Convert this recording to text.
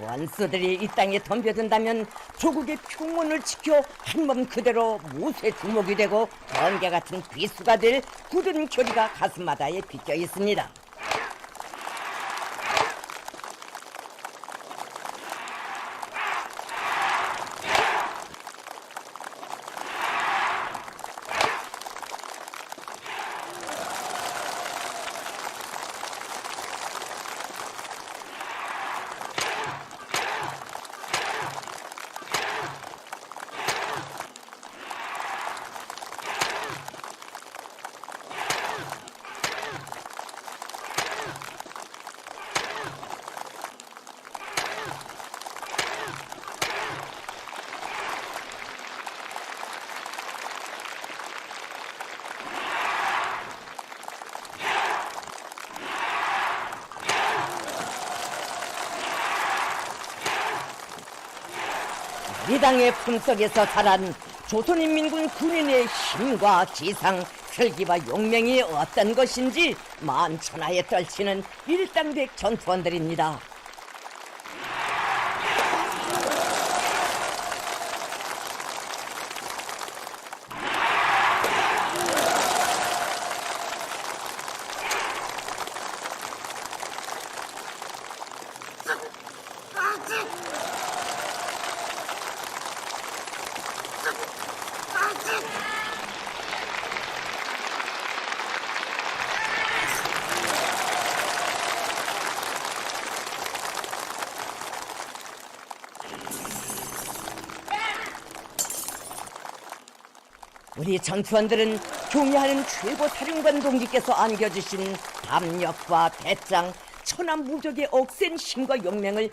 원수들이 이 땅에 덤벼든다면 조국의 평온을 지켜 한 몸 그대로 무쇠 주목이 되고 번개 같은 비수가 될 굳은 교리가 가슴마다에 빗겨 있습니다. 미당의 품속에서 자란 조선인민군 군인의 힘과 지상, 혈기와 용맹이 어떤 것인지 만천하에 떨치는 일당백 전투원들입니다. 우리 전투원들은 경의하는 최고 사령관 동지께서 안겨주신 담력과 배짱, 천하무적의 억센 힘과 용맹을